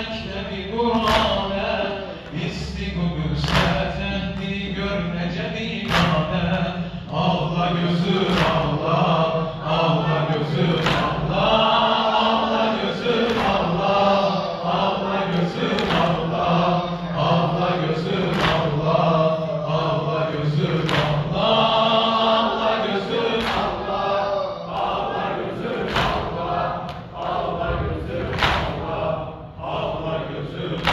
أجنبي قرآن Two.